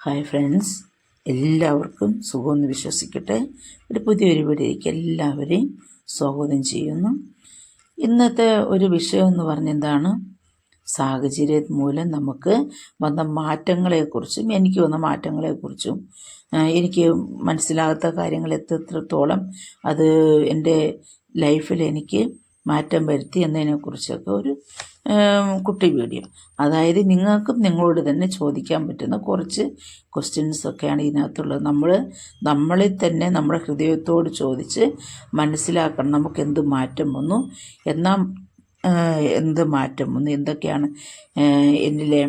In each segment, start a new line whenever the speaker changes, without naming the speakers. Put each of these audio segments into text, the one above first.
Hi friends എല്ലാവർക്കും സുഖമെന്ന് വിശ്വസിക്കട്ടെ. ഒരു പുതിയൊരു പരിപാടിയിലേക്ക് എല്ലാവരെയും സ്വാഗതം ചെയ്യുന്നു. ഇന്നത്തെ ഒരു വിഷയം എന്ന് പറഞ്ഞെന്താണ്? സാഹചര്യം മൂലം നമുക്ക് വന്ന മാറ്റങ്ങളെക്കുറിച്ചും എനിക്ക് വന്ന മാറ്റങ്ങളെക്കുറിച്ചും എനിക്ക് മനസ്സിലാകാത്ത കാര്യങ്ങൾ എത്രത്തോളം അത് എന്റെ ലൈഫിൽ എനിക്ക് മാറ്റം വരുത്തി എന്നതിനെക്കുറിച്ചൊക്കെ ഒരു കുട്ടി വീഡിയോ അതായത് നിങ്ങൾക്കും നിങ്ങളോട് തന്നെ ചോദിക്കാൻ പറ്റുന്ന കുറച്ച് ക്വസ്റ്റ്യൻസൊക്കെയാണ് ഇതിനകത്തുള്ളത്. നമ്മൾ നമ്മളിൽ തന്നെ നമ്മുടെ ഹൃദയത്തോട് ചോദിച്ച് മനസ്സിലാക്കണം നമുക്ക് എന്ത് മാറ്റം വന്നു. എന്നാൽ എന്ത് മാറ്റം വന്നു? എന്തൊക്കെയാണ് എന്നിലെ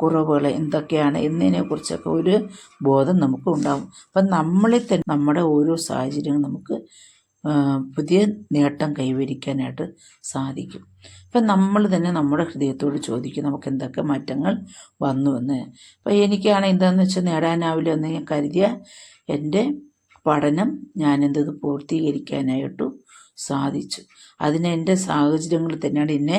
കുറവുകൾ എന്തൊക്കെയാണ് എന്നതിനെക്കുറിച്ചൊക്കെ ഒരു ബോധം നമുക്ക് ഉണ്ടാകും അപ്പം നമ്മളിൽ തന്നെ നമ്മുടെ ഓരോ സാഹചര്യങ്ങളും നമുക്ക് പുതിയ നേട്ടം കൈവരിക്കാനായിട്ട് സാധിക്കും. അപ്പം നമ്മൾ തന്നെ നമ്മുടെ ഹൃദയത്തോട് ചോദിക്കും നമുക്ക് എന്തൊക്കെ മാറ്റങ്ങൾ വന്നുവെന്ന്? അപ്പം എനിക്കാണ് എന്താണെന്ന് വെച്ചാൽ നേടാനാവില്ല എന്ന് ഞാൻ കരുതിയ എന്റെ പഠനം ഞാനെന്തത് പൂർത്തീകരിക്കാനായിട്ടു സാധിച്ചു. അതിന് എന്റെ സാഹചര്യങ്ങൾ തന്നെയാണ് എന്നെ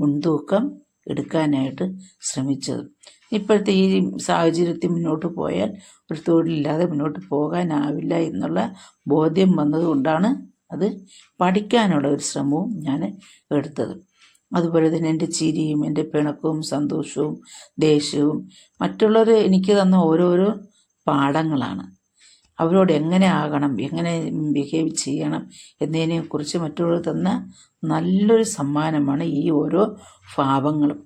മുൻതൂക്കം എടുക്കാനായിട്ട് ശ്രമിച്ചത്. ഇപ്പോഴത്തെ ഈ സാഹചര്യത്തിൽ മുന്നോട്ട് പോയാൽ ഒരു തൊഴിലില്ലാതെ മുന്നോട്ട് പോകാനാവില്ല എന്നുള്ള ബോധ്യം വന്നതുകൊണ്ടാണ് അത് പഠിക്കാനുള്ള ഒരു ശ്രമവും ഞാൻ എടുത്തത്. അതുപോലെ തന്നെ എന്റെ ചിരിയും എന്റെ പിണക്കവും സന്തോഷവും ദേഷ്യവും മറ്റുള്ളവർ എനിക്ക് തന്ന ഓരോരോ പാഠങ്ങളാണ്. അവരോട് എങ്ങനെ ആകണം എങ്ങനെ ബിഹേവ് ചെയ്യണം എന്നതിനെക്കുറിച്ച് മറ്റുള്ളവർ തന്ന നല്ലൊരു സമ്മാനമാണ് ഈ ഓരോ ഭാവങ്ങളും.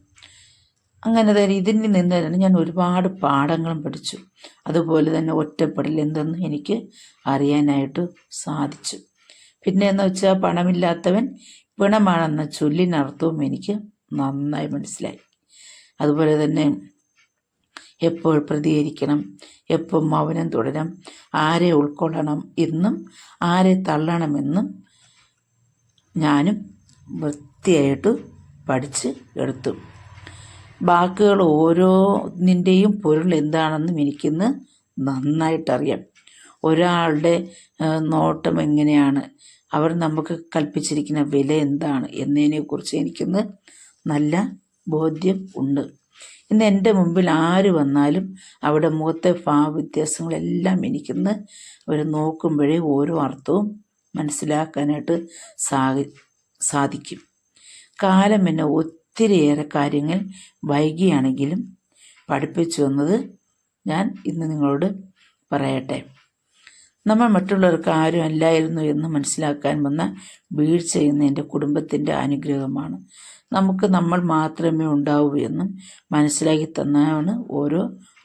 അങ്ങനെ തന്നെ ഇതിൽ നിന്ന് തന്നെ ഞാൻ ഒരുപാട് പാഠങ്ങളും പഠിച്ചു. അതുപോലെ തന്നെ ഒറ്റപ്പെടൽ എന്തെന്ന് എനിക്ക് അറിയാനായിട്ട് സാധിച്ചു. പിന്നെ എന്ന് വെച്ചാൽ പണമില്ലാത്തവൻ പിണമാണെന്ന ചൊല്ലിനർത്ഥവും എനിക്ക് നന്നായി മനസ്സിലായി. അതുപോലെ തന്നെ എപ്പോൾ പ്രതികരിക്കണം? എപ്പോൾ മൗനം തുടരണം ആരെ ഉൾക്കൊള്ളണം എന്നും ആരെ തള്ളണമെന്നും ഞാനും വൃത്തിയായിട്ട് പഠിച്ച് എടുത്തു. വാക്കുകൾ ഓരോന്നിന്റെയും പൊരുൾ എന്താണെന്നും എനിക്കിന്ന് നന്നായിട്ടറിയാം. ഒരാളുടെ നോട്ടം എങ്ങനെയാണ്? അവർ നമുക്ക് കൽപ്പിച്ചിരിക്കുന്ന വില എന്താണ്? എന്നതിനെക്കുറിച്ച് എനിക്കിന്ന് നല്ല ബോധ്യം ഉണ്ട്. ഇന്ന് എന്റെ മുമ്പിൽ ആര് വന്നാലും അവിടെ മുഖത്തെ ഭാവവ്യത്യാസങ്ങളെല്ലാം എനിക്കിന്ന് അവർ നോക്കുമ്പോഴേ ഓരോ അർത്ഥവും മനസ്സിലാക്കാനായിട്ട് സാധി സാധിക്കും. കാലം എന്നെ ഒത്തിരിയേറെ കാര്യങ്ങൾ വൈകിയാണെങ്കിലും പഠിപ്പിച്ചു വന്നത് ഞാൻ ഇന്ന് നിങ്ങളോട് പറയട്ടെ. നമ്മൾ മറ്റുള്ളവർക്ക് ആരും അല്ലായിരുന്നു എന്ന് മനസ്സിലാക്കാൻ വന്ന വീഴ്ച ഇന്ന് എന്റെ കുടുംബത്തിന്റെ അനുഗ്രഹമാണ്. നമുക്ക് നമ്മൾ മാത്രമേ ഉണ്ടാവൂ എന്നും മനസ്സിലാക്കി തന്നാണ് ഓരോ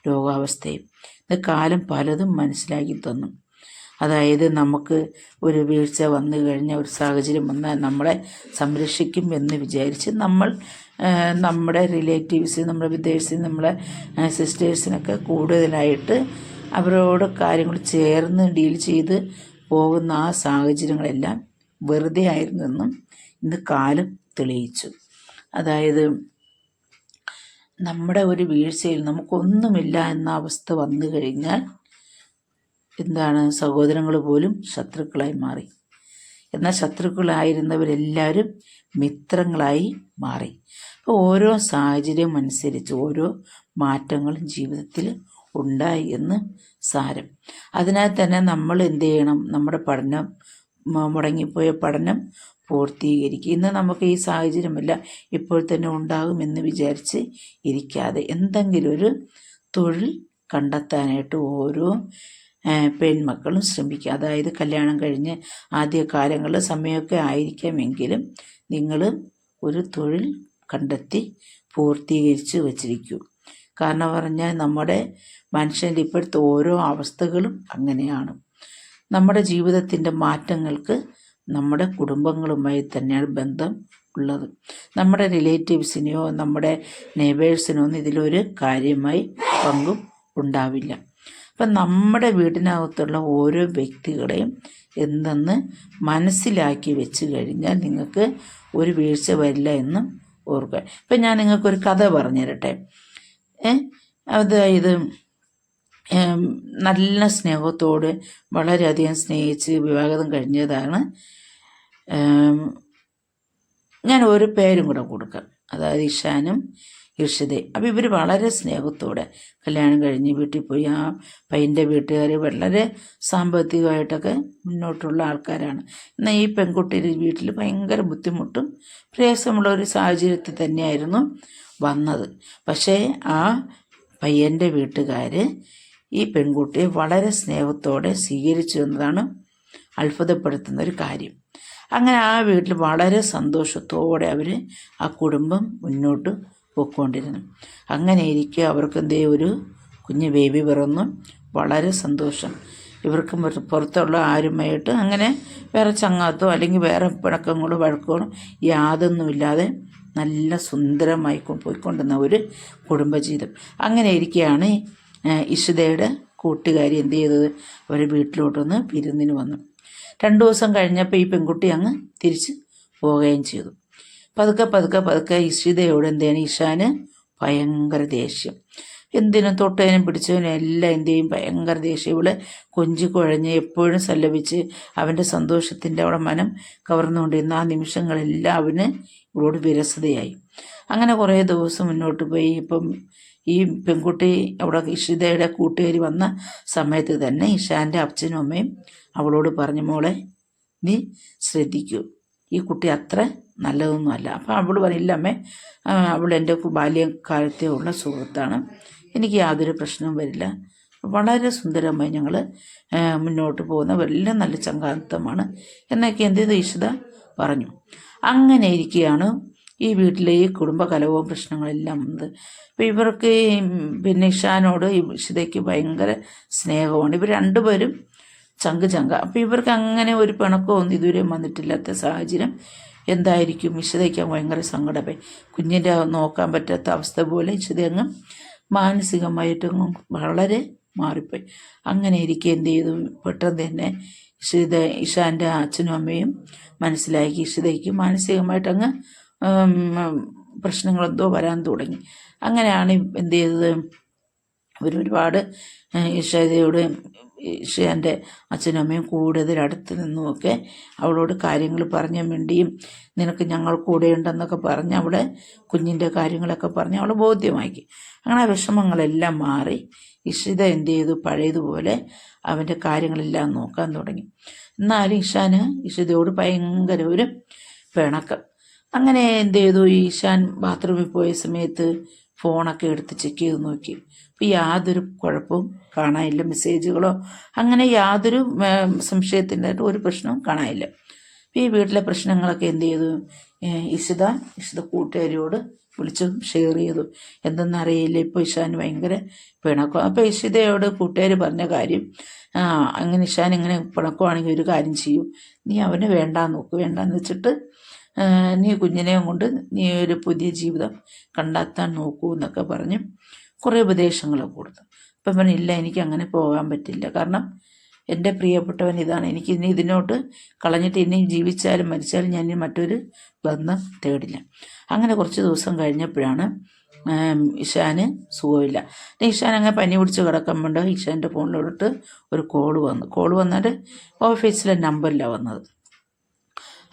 രോഗാവസ്ഥയും. ഇത് കാലം പലതും മനസ്സിലാക്കി തന്നു. അതായത് നമുക്ക് ഒരു വീഴ്ച വന്നു കഴിഞ്ഞ ഒരു സാഹചര്യം വന്നാൽ നമ്മളെ സംരക്ഷിക്കും എന്ന് വിചാരിച്ച് നമ്മൾ നമ്മുടെ റിലേറ്റീവ്സ് നമ്മുടെ വിദേശി നമ്മളെ സിസ്റ്റേഴ്സിനൊക്കെ കൂടുതലായിട്ട് അവരോട് കാര്യങ്ങൾ ചേർന്ന് ഡീൽ ചെയ്ത് പോകുന്ന ആ സാഹചര്യങ്ങളെല്ലാം വെറുതെ ആയിരുന്നെന്നും ഇന്ന് കാലം തെളിയിച്ചു. അതായത് നമ്മുടെ ഒരു വീഴ്ചയിൽ നമുക്കൊന്നുമില്ല എന്ന അവസ്ഥ വന്നു കഴിഞ്ഞാൽ എന്താണ് സഹോദരങ്ങൾ പോലും ശത്രുക്കളായി മാറി. എന്നാൽ ശത്രുക്കളായിരുന്നവരെല്ലാവരും മിത്രങ്ങളായി മാറി. അപ്പോൾ ഓരോ സാഹചര്യം അനുസരിച്ച് ഓരോ മാറ്റങ്ങളും ജീവിതത്തിൽ ഉണ്ടായി എന്ന് സാരം. അതിനാൽ തന്നെ നമ്മൾ എന്ത് ചെയ്യണം? നമ്മുടെ പഠനം മുടങ്ങിപ്പോയ പഠനം പൂർത്തീകരിക്കുക ഇന്ന് നമുക്ക് ഈ സാഹചര്യമല്ല. ഇപ്പോൾ തന്നെ ഉണ്ടാകുമെന്ന് വിചാരിച്ച് ഇരിക്കാതെ എന്തെങ്കിലും ഒരു തൊഴിൽ കണ്ടെത്താനായിട്ട് ഓരോ പെൺമക്കളും ശ്രമിക്കുക അതായത് കല്യാണം കഴിഞ്ഞ് ആദ്യ കാലങ്ങളിൽ സമയമൊക്കെ ആയിരിക്കാമെങ്കിലും നിങ്ങൾ ഒരു തൊഴിൽ കണ്ടെത്തി പൂർത്തീകരിച്ച് വച്ചിരിക്കൂ. കാരണം പറഞ്ഞാൽ നമ്മുടെ മനുഷ്യന്റെ ഇപ്പോഴത്തെ ഓരോ അവസ്ഥകളും അങ്ങനെയാണ്. നമ്മുടെ ജീവിതത്തിന്റെ മാറ്റങ്ങൾക്ക് നമ്മുടെ കുടുംബങ്ങളുമായി തന്നെയാണ് ബന്ധം ഉള്ളത്. നമ്മുടെ റിലേറ്റീവ്സിനെയോ നമ്മുടെ നെയ്ബേഴ്സിനോ ഒന്നും ഇതിലൊരു കാര്യമായി പങ്കും ഉണ്ടാവില്ല. അപ്പം നമ്മുടെ വീടിനകത്തുള്ള ഓരോ വ്യക്തികളെയും എന്തെന്ന് മനസ്സിലാക്കി വെച്ച് കഴിഞ്ഞാൽ നിങ്ങൾക്ക് ഒരു വീഴ്ച വരില്ല എന്നും ഓർക്കുക. ഇപ്പം ഞാൻ നിങ്ങൾക്കൊരു കഥ പറഞ്ഞു തരട്ടെ ഏം, നല്ല സ്നേഹത്തോട് വളരെയധികം സ്നേഹിച്ച് വിവാഹം കഴിഞ്ഞതാണ്. ഞാൻ ഒരു പേരും കൂടെ കൊടുക്കാം. അതായത് ഇഷാനും ഇർഷിതെ അപ്പോൾ ഇവർ വളരെ സ്നേഹത്തോടെ കല്യാണം കഴിഞ്ഞ് വീട്ടിൽ പോയി. ആ പയ്യന്റെ വീട്ടുകാർ വളരെ സാമ്പത്തികമായിട്ടൊക്കെ മുന്നോട്ടുള്ള ആൾക്കാരാണ്. എന്നാൽ ഈ പെൺകുട്ടിയുടെ വീട്ടിൽ ഭയങ്കര ബുദ്ധിമുട്ടും പ്രയാസമുള്ള ഒരു സാഹചര്യത്തിൽ തന്നെയായിരുന്നു വന്നത്. പക്ഷേ ആ പയ്യന്റെ വീട്ടുകാർ ഈ പെൺകുട്ടിയെ വളരെ സ്നേഹത്തോടെ സ്വീകരിച്ചു എന്നതാണ് അത്ഭുതപ്പെടുത്തുന്ന ഒരു കാര്യം. അങ്ങനെ ആ വീട്ടിൽ വളരെ സന്തോഷത്തോടെ അവർ ആ കുടുംബം മുന്നോട്ട് പോയിക്കൊണ്ടിരുന്നു. അങ്ങനെ ഇരിക്കെ അവർക്ക് എന്തേ ഒരു കുഞ്ഞ് ബേബി പിറന്നു. വളരെ സന്തോഷം. ഇവർക്ക് പുറ- പുറത്തുള്ള ആരുമായിട്ട് അങ്ങനെ വേറെ ചങ്ങാത്തോ അല്ലെങ്കിൽ വേറെ പിണക്കങ്ങളോ വഴക്കുകളോ യാതൊന്നുമില്ലാതെ നല്ല സുന്ദരമായി പോയിക്കൊണ്ടിരുന്ന ഒരു കുടുംബജീവിതം. അങ്ങനെ ഇരിക്കുകയാണ് ഇഷിതയുടെ കൂട്ടുകാരി എന്ത് ചെയ്തത്? അവരെ വീട്ടിലോട്ടൊന്ന് വിരുന്നിന് വന്നു. രണ്ടു ദിവസം കഴിഞ്ഞപ്പോൾ ഈ പെൺകുട്ടി അങ്ങ് തിരിച്ച് പോവുകയും ചെയ്തു. പതുക്കെ പതുക്കെ പതുക്കെ ഇഷിതയോട് എന്താണ്? ഇഷാന് ഭയങ്കര ദേഷ്യം. എന്തിനും തൊട്ടതിനും പിടിച്ചതിനും എല്ലാം എന്ത് ചെയ്യും ഭയങ്കര ദേഷ്യം. ഇവിടെ കൊഞ്ചി കുഴഞ്ഞ് എപ്പോഴും സല്ലപിച്ച് അവന്റെ സന്തോഷത്തിന്റെ അവിടെ മനം കവർന്നുകൊണ്ടിരുന്ന ആ നിമിഷങ്ങളെല്ലാം അവന് ഇവളോട് വിരസതയായി. അങ്ങനെ കുറേ ദിവസം മുന്നോട്ട് പോയി. ഇപ്പം ഈ പെൺകുട്ടി അവിടെ ഇഷിതയുടെ കൂട്ടുകാരി വന്ന സമയത്ത് തന്നെ ഇഷാന്റെ അച്ഛനും അമ്മയും അവളോട് പറഞ്ഞു മോളെ നീ ശ്രദ്ധിക്കൂ. ഈ കുട്ടി അത്ര നല്ലതൊന്നുമല്ല. അപ്പം അവൾ പറയില്ല അമ്മേ അവൾ എന്റെ ബാല്യകാലത്തെ ഉള്ള സുഹൃത്താണ്. എനിക്ക് യാതൊരു പ്രശ്നവും വരില്ല. വളരെ സുന്ദരമായി ഞങ്ങൾ മുന്നോട്ട് പോകുന്ന എല്ലാം നല്ല ചങ്കാത്തമാണ് എന്നൊക്കെ എന്ത് ചെയ്തു? ഇഷിത പറഞ്ഞു. അങ്ങനെ ഇരിക്കുകയാണ് ഈ വീട്ടിലെ ഈ കുടുംബ കലഹവും പ്രശ്നങ്ങളെല്ലാം ഉണ്ട് അപ്പോൾ ഇവർക്ക് പിന്നെ ഇഷാനോട് ഇഷിതയ്ക്ക് ഭയങ്കര സ്നേഹമാണ്. ഇവർ രണ്ടുപേരും ചങ്ക് ചങ്ക. അപ്പം ഇവർക്ക് അങ്ങനെ ഒരു പിണക്കോ ഒന്നും ഇതുവരെ വന്നിട്ടില്ലാത്ത സാഹചര്യം എന്തായിരിക്കും? ഇഷിതയ്ക്ക് ഭയങ്കര സങ്കടമായി. കുഞ്ഞിന്റെ നോക്കാൻ പറ്റാത്ത അവസ്ഥ പോലെ ഇഷിത അങ്ങ് മാനസികമായിട്ടങ്ങ് വളരെ മാറിപ്പോയി. അങ്ങനെ ഇരിക്കെ എന്ത് ചെയ്തു? പെട്ടെന്ന് തന്നെ ഇഷിത ഇഷാന്റെ അച്ഛനും അമ്മയും മനസ്സിലാക്കി ഇഷിതയ്ക്ക് മാനസികമായിട്ടങ്ങ് പ്രശ്നങ്ങളെന്തോ വരാൻ തുടങ്ങി. അങ്ങനെയാണ് എന്ത് ചെയ്തത്. അവരൊരുപാട് ഈശോയോട് ഇഷയുടെ അച്ഛനും അമ്മയും കൂടുതൽ അടുത്ത് നിന്നുമൊക്കെ അവളോട് കാര്യങ്ങൾ പറഞ്ഞ വേണ്ടിയും നിനക്ക് ഞങ്ങൾ കൂടെ ഉണ്ടെന്നൊക്കെ പറഞ്ഞ് അവളെ കുഞ്ഞിന്റെ കാര്യങ്ങളൊക്കെ പറഞ്ഞ് അവളെ ബോധ്യമാക്കി. അങ്ങനെ ആ വിഷമങ്ങളെല്ലാം മാറി ഇഷിത എന്ത് ചെയ്തു? പഴയതുപോലെ അവന്റെ കാര്യങ്ങളെല്ലാം നോക്കാൻ തുടങ്ങി. എന്നാലും ഇഷാന് ഇഷിതയോട് ഭയങ്കര ഒരു പിണക്കം. അങ്ങനെ എന്ത് ചെയ്തു? ഈശാൻ ബാത്റൂമിൽ പോയ സമയത്ത് ഫോണൊക്കെ എടുത്ത് ചെക്ക് ചെയ്ത് നോക്കി. അപ്പോൾ യാതൊരു കുഴപ്പവും കാണാനില്ല. മെസ്സേജുകളോ അങ്ങനെ യാതൊരു സംശയത്തിന്റെ ഒരു പ്രശ്നവും കാണാനില്ല. ഈ വീട്ടിലെ പ്രശ്നങ്ങളൊക്കെ എന്ത് ചെയ്തു? ഇഷിത ഇഷിത കൂട്ടുകാരിയോട് വിളിച്ച് ഷെയർ ചെയ്തു. എന്തെന്നറിയില്ല. ഇപ്പോൾ ഇഷാന് ഭയങ്കര പിണക്കം. അപ്പോൾ ഇഷിതയോട് കൂട്ടുകാർ പറഞ്ഞ കാര്യം അങ്ങനെ ഇഷാൻ ഇങ്ങനെ പിണക്കമാണെങ്കിൽ ഒരു കാര്യം ചെയ്യൂ. നീ അവനെ വേണ്ടാന്ന് നോക്ക്. വേണ്ടാന്ന് വെച്ചിട്ട് നീ കുഞ്ഞിനെയും കൊണ്ട് നീ ഒരു പുതിയ ജീവിതം കണ്ടെത്താൻ നോക്കൂ എന്നൊക്കെ പറഞ്ഞ് കുറേ ഉപദേശങ്ങളൊക്കെ കൊടുത്തു. അപ്പം പറഞ്ഞു ഇല്ല എനിക്ക് അങ്ങനെ പോകാൻ പറ്റില്ല. കാരണം എന്റെ പ്രിയപ്പെട്ടവൻ ഇതാണ്. എനിക്ക് ഇനി ഇതിനോട്ട് കളഞ്ഞിട്ട് ഇനി ജീവിച്ചാലും മരിച്ചാലും ഞാൻ മറ്റൊരു ബന്ധം തേടില്ല. അങ്ങനെ കുറച്ച് ദിവസം കഴിഞ്ഞപ്പോഴാണ് ഇഷാന് സുഖമില്ല. ഇഷാൻ അങ്ങനെ പനി പിടിച്ച് കിടക്കുമ്പോൾ ഇഷാന്റെ ഫോണിലോട്ട് ഒരു കോൾ വന്നു. കോൾ വന്നിട്ട് ഓഫീസിലെ നമ്പറിലാണ് വന്നത്.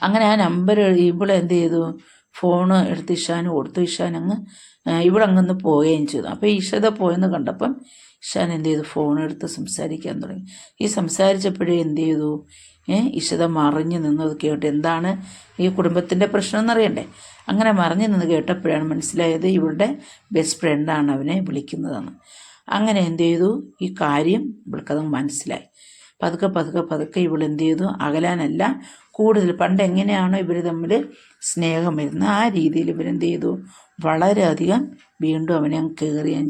അങ്ങനെ ആ നമ്പർ ഇവിടെ എന്ത് ചെയ്തു? ഫോണ് എടുത്ത് ഇഷാന് കൊടുത്തു. ഇഷാൻ അങ്ങ് ഇവിടെ അങ്ങൊന്ന് പോവുകയും ചെയ്തു. അപ്പോൾ ഇഷത പോയെന്ന് കണ്ടപ്പം ഇഷാൻ എന്ത് ചെയ്തു? ഫോൺ എടുത്ത് സംസാരിക്കാൻ തുടങ്ങി. ഈ സംസാരിച്ചപ്പോഴേ എന്ത് ചെയ്തു? ഇഷത മറിഞ്ഞു നിന്നത് കേട്ട് എന്താണ് ഈ കുടുംബത്തിന്റെ പ്രശ്നം എന്നറിയണ്ടേ അങ്ങനെ മറിഞ്ഞു നിന്ന് കേട്ടപ്പോഴാണ് മനസ്സിലായത് ഇവളുടെ ബെസ്റ്റ് ഫ്രണ്ടാണ് അവനെ വിളിക്കുന്നതെന്ന്. അങ്ങനെ എന്ത് ചെയ്തു? ഈ കാര്യം ഇവൾക്കത് മനസ്സിലായി. പതുക്കെ പതുക്കെ പതുക്കെ ഇവൾ എന്ത് ചെയ്തു? അകലാനല്ല. കൂടുതൽ പണ്ട് എങ്ങനെയാണോ ഇവർ തമ്മിൽ സ്നേഹം വരുന്നത്. ആ രീതിയിൽ ഇവരെന്ത് ചെയ്തു? വളരെയധികം വീണ്ടും അവനെ കയറിയാൻ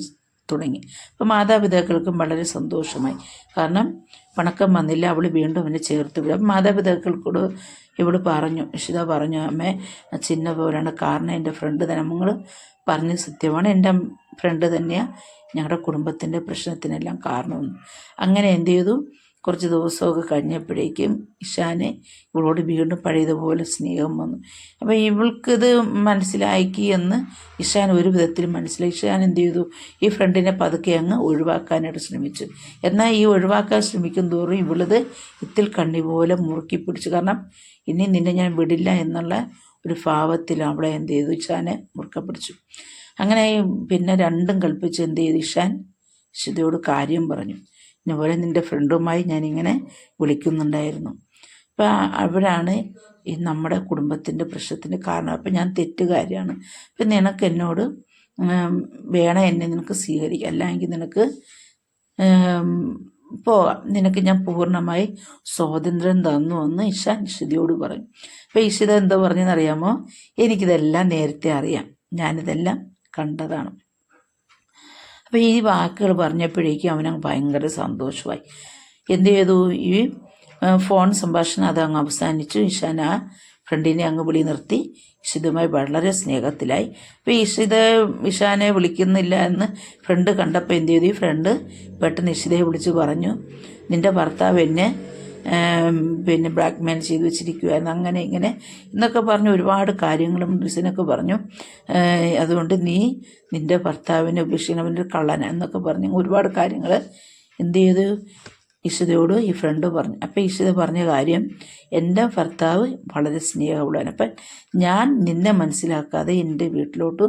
തുടങ്ങി. അപ്പം മാതാപിതാക്കൾക്കും വളരെ സന്തോഷമായി. കാരണം പണക്കം വന്നില്ല അവൾ വീണ്ടും അവനെ ചേർത്ത് വിടും. അപ്പം മാതാപിതാക്കൾക്കോട് ഇവൾ പറഞ്ഞു ഇഷിത പറഞ്ഞു അമ്മേ ചിന്ന പോലാണ് കാരണം എന്റെ ഫ്രണ്ട് തന്നെ. നമ്മൾ പറഞ്ഞ സത്യമാണ്. എന്റെ ഫ്രണ്ട് തന്നെയാണ് ഞങ്ങളുടെ കുടുംബത്തിന്റെ പ്രശ്നത്തിനെല്ലാം കാരണമെന്ന്. അങ്ങനെ എന്ത് ചെയ്തു? കുറച്ച് ദിവസമൊക്കെ കഴിഞ്ഞപ്പോഴേക്കും ഇഷാനെ ഇവളോട് വീണ്ടും പഴയതുപോലെ സ്നേഹം വന്നു. അപ്പോൾ ഇവൾക്കിത് മനസ്സിലാക്കി എന്ന് ഇഷാൻ ഒരു വിധത്തിൽ മനസ്സിലായി. ഇഷാൻ എന്ത് ചെയ്തു? ഈ ഫ്രണ്ടിനെ പതുക്കെ അങ്ങ് ഒഴിവാക്കാനായിട്ട് ശ്രമിച്ചു. എന്നാൽ ഈ ഒഴിവാക്കാൻ ശ്രമിക്കും തോറും ഇവളിത് ഇത്തിൽ കണ്ണി പോലെ മുറുക്കി പിടിച്ചു. കാരണം ഇനി നിന്നെ ഞാൻ വിടില്ല എന്നുള്ള ഒരു ഭാവത്തിൽ അവളെ എന്ത് ചെയ്തു? ഇഷാനെ മുറുക്ക പിടിച്ചു. അങ്ങനെ പിന്നെ രണ്ടും കൽപ്പിച്ച് എന്ത് ചെയ്തു? ഇഷാൻ ഇഷിതയോട് കാര്യം പറഞ്ഞു. ഇതുപോലെ നിന്റെ ഫ്രണ്ടുമായി ഞാനിങ്ങനെ വിളിക്കുന്നുണ്ടായിരുന്നു. അപ്പോൾ അവിടാണ് ഈ നമ്മുടെ കുടുംബത്തിന്റെ പ്രശ്നത്തിന് കാരണം. അപ്പം ഞാൻ തെറ്റുകാരിയാണ്. അപ്പം നിനക്ക് എന്നോട് വേണം എന്നെ നിനക്ക് സ്വീകരിക്കാം. അല്ലെങ്കിൽ നിനക്ക് പോകാം നിനക്ക് ഞാൻ പൂർണമായി സ്വാതന്ത്ര്യം തന്നു എന്ന് ഇഷാൻ ഇഷിതയോട് പറഞ്ഞു. അപ്പോൾ ഇഷിത എന്താ പറഞ്ഞെന്നറിയാമോ എനിക്കിതെല്ലാം നേരത്തെ അറിയാം. ഞാനിതെല്ലാം കണ്ടതാണ്. അപ്പോൾ ഈ വാക്കുകൾ പറഞ്ഞപ്പോഴേക്കും അവനങ്ങ് ഭയങ്കര സന്തോഷമായി. എന്ത് ചെയ്തു ഈ ഫോൺ സംഭാഷണം അതങ്ങ് അവസാനിച്ചു. ഇഷാൻ ആ ഫ്രണ്ടിനെ അങ്ങ് വിളി നിർത്തി. ഇഷിതുമായി വളരെ സ്നേഹത്തിലായി. അപ്പോൾ ഇഷിത ഇഷാനെ വിളിക്കുന്നില്ല എന്ന് ഫ്രണ്ട് കണ്ടപ്പോൾ എന്ത് ചെയ്തു ഈ ഫ്രണ്ട് പെട്ടെന്ന് ഇഷിതയെ വിളിച്ച് പറഞ്ഞു നിന്റെ ഭർത്താവ് എന്നെ പിന്നെ ബ്ലാക്ക് മെയിൽ ചെയ്ത് വെച്ചിരിക്കുകയായിരുന്നു അങ്ങനെ ഇങ്ങനെ എന്നൊക്കെ പറഞ്ഞ് ഒരുപാട് കാര്യങ്ങളും ഡിസിനൊക്കെ പറഞ്ഞു. അതുകൊണ്ട് നീ നിന്റെ ഭർത്താവിനെ ഉപേക്ഷിക്കണവന്റെ കള്ളന എന്നൊക്കെ പറഞ്ഞ്. ഒരുപാട് കാര്യങ്ങൾ എന്ത് ചെയ്തു? ഇഷിതയോട് ഈ ഫ്രണ്ട് പറഞ്ഞു. അപ്പം ഇഷിത പറഞ്ഞ കാര്യം എന്റെ ഭർത്താവ് വളരെ സ്നേഹമുള്ളവൻ അപ്പം ഞാൻ നിന്നെ മനസ്സിലാക്കാതെ എന്റെ വീട്ടിലോട്ട്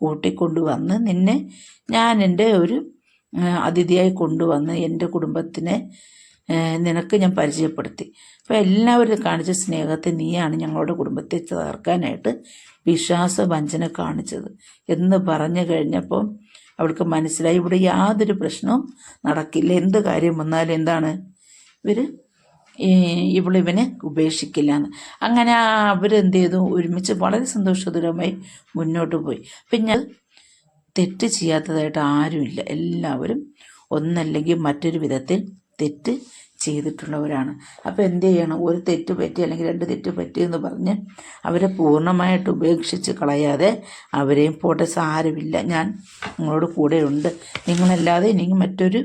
കൂട്ടിക്കൊണ്ടുവന്ന് നിന്നെ ഞാൻ എന്റെ ഒരു അതിഥിയായി കൊണ്ടുവന്ന് എന്റെ കുടുംബത്തിനെ നിനക്ക് ഞാൻ പരിചയപ്പെടുത്തി. അപ്പോൾ എല്ലാവരും കാണിച്ച സ്നേഹത്തെ നീയാണ് ഞങ്ങളുടെ കുടുംബത്തെ തകർക്കാനായിട്ട് വിശ്വാസവഞ്ചന കാണിച്ചത് എന്ന് പറഞ്ഞു കഴിഞ്ഞപ്പം അവൾക്ക് മനസ്സിലായി. ഇവിടെ യാതൊരു പ്രശ്നവും നടക്കില്ല. എന്ത് കാര്യം വന്നാലും എന്താണ്? ഇവർ ഇവളിവനെ ഉപേക്ഷിക്കില്ല എന്ന്. അങ്ങനെ അവരെന്ത് ചെയ്തു? ഒരുമിച്ച് വളരെ സന്തോഷകരമായി മുന്നോട്ട് പോയി. പിന്നെ തെറ്റ് ചെയ്യാത്തതായിട്ട് ആരുമില്ല. എല്ലാവരും ഒന്നല്ലെങ്കിൽ മറ്റൊരു വിധത്തിൽ തെറ്റ് ചെയ്തിട്ടുള്ളവരാണ്. അപ്പോൾ എന്ത് ചെയ്യണം? ഒരു തെറ്റ് പറ്റി അല്ലെങ്കിൽ രണ്ട് തെറ്റ് പറ്റി എന്ന് പറഞ്ഞ് അവരെ പൂർണമായിട്ട് ഉപേക്ഷിച്ച് കളയാതെ അവരെയും പോട്ടെ സാരമില്ല. ഞാൻ നിങ്ങളോട് കൂടെയുണ്ട്. നിങ്ങളല്ലാതെ ഇനി മറ്റൊരു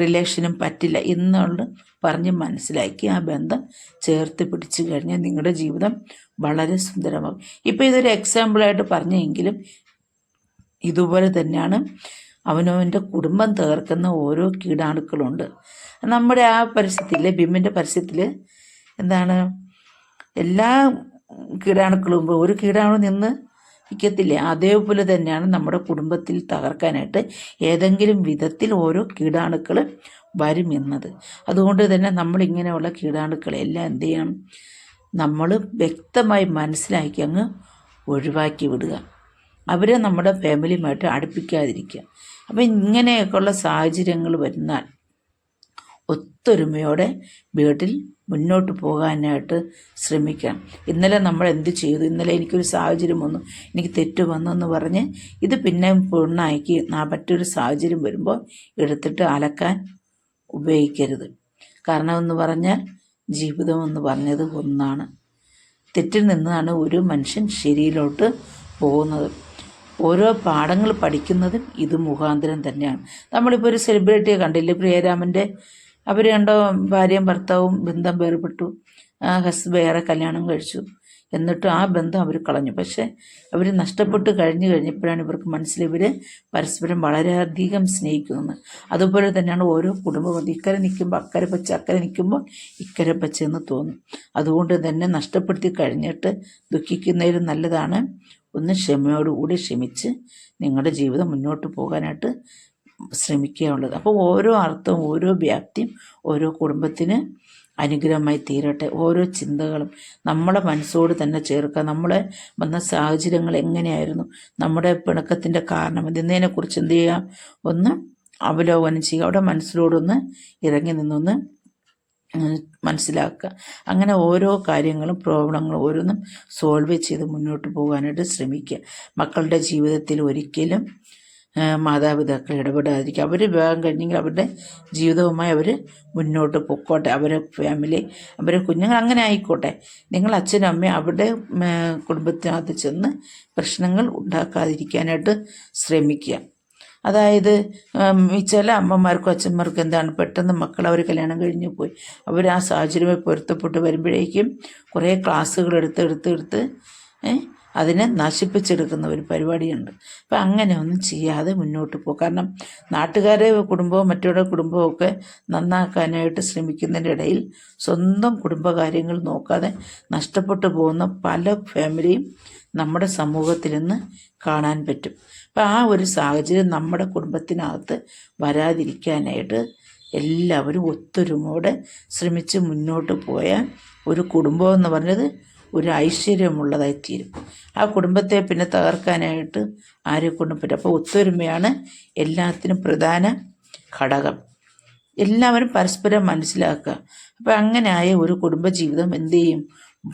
റിലേഷനും പറ്റില്ല എന്നുള്ള പറഞ്ഞ് മനസ്സിലാക്കി ആ ബന്ധം ചേർത്ത് പിടിച്ചു കഴിഞ്ഞാൽ നിങ്ങളുടെ ജീവിതം വളരെ സുന്ദരമാകും ഇപ്പോൾ ഇതൊരു എക്സാമ്പിളായിട്ട് പറഞ്ഞെങ്കിലും ഇതുപോലെ തന്നെയാണ്. അവനവന്റെ കുടുംബം തകർക്കുന്ന ഓരോ കീടാണുക്കളുണ്ട്. നമ്മുടെ ആ പരസ്യത്തിൽ ഭീമിന്റെ പരസ്യത്തിൽ എന്താണ്? എല്ലാ കീടാണുക്കളും ഒരു കീടാണു നിന്ന് നിൽക്കത്തില്ലേ അതേപോലെ തന്നെയാണ് നമ്മുടെ കുടുംബത്തിൽ തകർക്കാനായിട്ട് ഏതെങ്കിലും വിധത്തിൽ ഓരോ കീടാണുക്കൾ വരും എന്നത്. അതുകൊണ്ട് തന്നെ നമ്മളിങ്ങനെയുള്ള കീടാണുക്കളെ എല്ലാം എന്ത് ചെയ്യണം? നമ്മൾ വ്യക്തമായി മനസ്സിലാക്കി അങ്ങ് ഒഴിവാക്കി വിടുക. അവരെ നമ്മുടെ ഫാമിലിയുമായിട്ട് അടുപ്പിക്കാതിരിക്കുക. അപ്പം ഇങ്ങനെയൊക്കെയുള്ള സാഹചര്യങ്ങൾ വരുന്നാൽ ഒത്തൊരുമയോടെ വീട്ടിൽ മുന്നോട്ട് പോകാനായിട്ട് ശ്രമിക്കണം ഇന്നലെ നമ്മൾ എന്ത് ചെയ്തു? ഇന്നലെ എനിക്കൊരു സാഹചര്യം വന്നു. എനിക്ക് തെറ്റ് വന്നു എന്ന് പറഞ്ഞ് ഇത് പിന്നെ പൊണ്ണാക്കി മറ്റൊരു സാഹചര്യം വരുമ്പോൾ എടുത്തിട്ട് അലക്കാൻ ഉപയോഗിക്കരുത്. കാരണം എന്ന് പറഞ്ഞാൽ ജീവിതം എന്ന് പറഞ്ഞത് ഒന്നാണ്. തെറ്റിൽ നിന്നാണ് ഒരു മനുഷ്യൻ ശരിയിലോട്ട് പോകുന്നത്. ഓരോ പാഠങ്ങൾ പഠിക്കുന്നതും ഇത് മുഖാന്തരം തന്നെയാണ്. നമ്മളിപ്പോൾ ഒരു സെലിബ്രിറ്റിയെ കണ്ടില്ലേ? പ്രിയരാമന്റെ അവർ കണ്ടോ? ഭാര്യയും ഭർത്താവും ബന്ധം വേർപെട്ടു ഹസ് വേറെ കല്യാണം കഴിച്ചു. എന്നിട്ട് ആ ബന്ധം അവർ കളഞ്ഞു. പക്ഷേ അവർ നഷ്ടപ്പെട്ട് കഴിഞ്ഞു കഴിഞ്ഞപ്പോഴാണ് ഇവർക്ക് മനസ്സിൽ ഇവർ പരസ്പരം വളരെയധികം സ്നേഹിക്കുന്നത്. അതുപോലെ തന്നെയാണ് ഓരോ കുടുംബവും. ഇക്കരെ നിൽക്കുമ്പോൾ അക്കരെ പച്ച അക്കരെ നിൽക്കുമ്പോൾ ഇക്കരെ പച്ച എന്ന് തോന്നും. അതുകൊണ്ട് തന്നെ നഷ്ടപ്പെടുത്തി കഴിഞ്ഞിട്ട് ദുഃഖിക്കുന്നതിലും നല്ലതാണ് ഒന്ന് ക്ഷമയോടുകൂടി ക്ഷമിച്ച് നിങ്ങളുടെ ജീവിതം മുന്നോട്ട് പോകാനായിട്ട് ശ്രമിക്കുകയുള്ളത് അപ്പോൾ ഓരോ അർത്ഥവും ഓരോ വ്യാപ്തിയും ഓരോ കുടുംബത്തിന് അനുഗ്രഹമായി തീരട്ടെ. ഓരോ ചിന്തകളും നമ്മളെ മനസ്സോട് തന്നെ ചേർക്കുക. നമ്മളെ വന്ന സാഹചര്യങ്ങൾ എങ്ങനെയായിരുന്നു? നമ്മുടെ പിണക്കത്തിന്റെ കാരണം ഇതിനേക്കുറിച്ച് എന്ത് ചെയ്യുക? ഒന്ന് അവലോകനം ചെയ്യുക. അവിടെ മനസ്സിലോടൊന്ന് ഇറങ്ങി നിന്നൊന്ന് മനസ്സിലാക്കുക. അങ്ങനെ ഓരോ കാര്യങ്ങളും പ്രോബ്ലങ്ങളും ഓരോന്നും സോൾവ് ചെയ്ത് മുന്നോട്ട് പോകാനായിട്ട് ശ്രമിക്കുക. മക്കളുടെ ജീവിതത്തിൽ ഒരിക്കലും മാതാപിതാക്കൾ ഇടപെടാതിരിക്കുക. അവർ വിവാഹം കഴിഞ്ഞെങ്കിൽ അവരുടെ ജീവിതവുമായി അവർ മുന്നോട്ട് പൊക്കോട്ടെ. അവരെ ഫാമിലി അവരെ കുഞ്ഞുങ്ങൾ അങ്ങനെ ആയിക്കോട്ടെ. നിങ്ങൾ അച്ഛനും അമ്മയും അവരുടെ കുടുംബത്തിനകത്ത് ചെന്ന് പ്രശ്നങ്ങൾ ഉണ്ടാക്കാതിരിക്കാനായിട്ട് ശ്രമിക്കുക. അതായത് ചില അമ്മമാർക്കും അച്ഛന്മാർക്കും എന്താണ് പെട്ടെന്ന് മക്കൾ അവർ കല്യാണം കഴിഞ്ഞ് പോയി. അവർ ആ സാഹചര്യമായി പൊരുത്തപ്പെട്ട് വരുമ്പോഴേക്കും കുറേ ക്ലാസ്സുകൾ എടുത്ത് എടുത്ത് എടുത്ത് അതിനെ നശിപ്പിച്ചെടുക്കുന്ന ഒരു പരിപാടിയുണ്ട്. അപ്പം അങ്ങനെ ഒന്നും ചെയ്യാതെ മുന്നോട്ട് പോകും. കാരണം നാട്ടുകാരെ കുടുംബവും മറ്റുള്ള കുടുംബവും ഒക്കെ നന്നാക്കാനായിട്ട് ശ്രമിക്കുന്നതിന്റെ ഇടയിൽ സ്വന്തം കുടുംബകാര്യങ്ങൾ നോക്കാതെ നഷ്ടപ്പെട്ടു പോകുന്ന പല ഫാമിലിയും നമ്മുടെ സമൂഹത്തിൽ നിന്ന് കാണാൻ പറ്റും. അപ്പം ആ ഒരു സാഹചര്യം നമ്മുടെ കുടുംബത്തിനകത്ത് വരാതിരിക്കാനായിട്ട് എല്ലാവരും ഒത്തൊരുമോടെ ശ്രമിച്ച് മുന്നോട്ട് പോയാൽ ഒരു കുടുംബം എന്ന് പറഞ്ഞത് ഒരു ഐശ്വര്യമുള്ളതായി തീരും. ആ കുടുംബത്തെ പിന്നെ തകർക്കാനായിട്ട് ആരെ കൊണ്ടും പറ്റും അപ്പോൾ ഒത്തൊരുമയാണ് എല്ലാത്തിനും പ്രധാന ഘടകം. എല്ലാവരും പരസ്പരം മനസ്സിലാക്കുക. അപ്പം അങ്ങനെ ആയ ഒരു കുടുംബജീവിതം എന്ത് ചെയ്യും?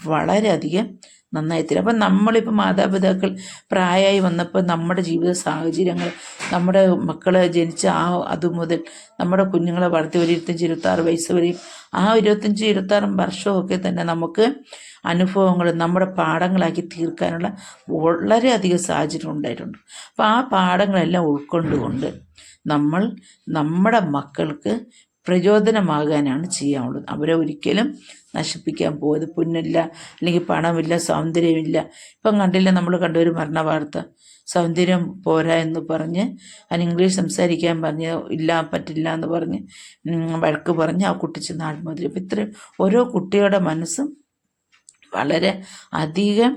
വളരെയധികം നന്നായി തരും അപ്പം നമ്മളിപ്പോൾ മാതാപിതാക്കൾ പ്രായമായി വന്നപ്പോൾ നമ്മുടെ ജീവിത സാഹചര്യങ്ങൾ നമ്മുടെ മക്കളെ ജനിച്ച ആ അതുമുതൽ നമ്മുടെ കുഞ്ഞുങ്ങളെ വളർത്തി ഒരു ഇരുപത്തഞ്ച് ഇരുപത്താറ് വയസ്സ് വരെയും ആ ഇരുപത്തഞ്ച് ഇരുപത്താറും വർഷമൊക്കെ തന്നെ നമുക്ക് അനുഭവങ്ങൾ നമ്മുടെ പാഠങ്ങളാക്കി തീർക്കാനുള്ള വളരെയധികം സാഹചര്യം ഉണ്ടായിട്ടുണ്ട്. അപ്പോൾ ആ പാഠങ്ങളെല്ലാം ഉൾക്കൊണ്ടുകൊണ്ട് നമ്മൾ നമ്മുടെ മക്കൾക്ക് പ്രചോദനമാകാനാണ് ചെയ്യാനുള്ളത്. അവരെ ഒരിക്കലും നശിപ്പിക്കാൻ പോയത് പുന്നില്ല അല്ലെങ്കിൽ പണമില്ല സൗന്ദര്യമില്ല. ഇപ്പം കണ്ടില്ല നമ്മൾ കണ്ട ഒരു മരണ വാർത്ത സൗന്ദര്യം പോരാ എന്ന് പറഞ്ഞ് അതിന് ഇംഗ്ലീഷ് സംസാരിക്കാൻ പറഞ്ഞ് ഇല്ല പറ്റില്ല എന്ന് പറഞ്ഞ് വഴക്ക് പറഞ്ഞ് ആ കുട്ടി ചെന്ന് ആത്മഹത്യ ഇപ്പം ഇത്രയും ഓരോ കുട്ടിയുടെ മനസ്സും വളരെ അധികം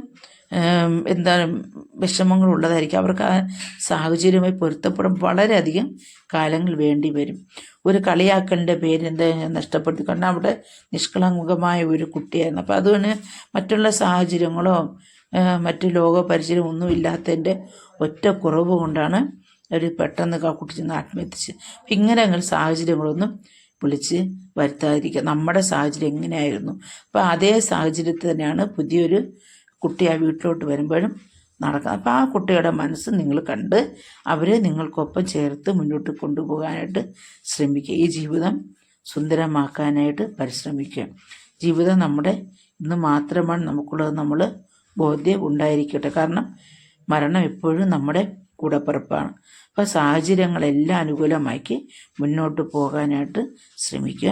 എന്താണ് വിഷമങ്ങളുള്ളതായിരിക്കും. അവർക്ക് ആ സാഹചര്യവുമായി പൊരുത്തപ്പെടാൻ വളരെയധികം കാലങ്ങൾ വേണ്ടി വരും. ഒരു കളിയാക്കലിന്റെ പേര് എന്താ നഷ്ടപ്പെടുത്തി. കാരണം അവിടെ നിഷ്കളങ്കമായ ഒരു കുട്ടിയായിരുന്നു. അപ്പോൾ അതുകൊണ്ട് മറ്റുള്ള സാഹചര്യങ്ങളോ മറ്റ് ലോക പരിചയം ഒന്നും ഇല്ലാത്തതിന്റെ ഒറ്റ കുറവ് കൊണ്ടാണ് അവർ പെട്ടെന്ന് ആ കുട്ടി ചെന്ന് ആത്മഹത്യച്ച്. ഇങ്ങനെ അങ്ങനെ സാഹചര്യങ്ങളൊന്നും വിളിച്ച് വരുത്താതിരിക്കുക. നമ്മുടെ സാഹചര്യം എങ്ങനെയായിരുന്നു? അപ്പോൾ അതേ സാഹചര്യത്തിൽ തന്നെയാണ് പുതിയൊരു കുട്ടി ആ വീട്ടിലോട്ട് വരുമ്പോഴും നടക്കുക അപ്പോൾ ആ കുട്ടിയുടെ മനസ്സ് നിങ്ങൾ കണ്ട് അവരെ നിങ്ങൾക്കൊപ്പം ചേർത്ത് മുന്നോട്ട് കൊണ്ടുപോകാനായിട്ട് ശ്രമിക്കുക. ഈ ജീവിതം സുന്ദരമാക്കാനായിട്ട് പരിശ്രമിക്കുക. ജീവിതം നമ്മുടെ ഇന്ന് മാത്രമാണ് നമുക്കുള്ളത്. നമ്മൾ ബോധ്യം ഉണ്ടായിരിക്കട്ടെ. കാരണം മരണം എപ്പോഴും നമ്മുടെ കൂടപ്പിറപ്പാണ്. അപ്പോൾ സാഹചര്യങ്ങളെല്ലാം അനുകൂലമാക്കി മുന്നോട്ട് പോകാനായിട്ട് ശ്രമിക്കുക.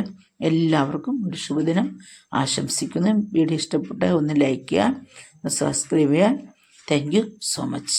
എല്ലാവർക്കും ഒരു ശുഭദിനം ആശംസിക്കുന്നു. വീഡിയോ ഇഷ്ടപ്പെട്ട ഒന്ന് ലൈക്ക് ചെയ്യുക. സബ്സ്ക്രൈബ് ചെയ്യുക താങ്ക് യു സോ മച്ച്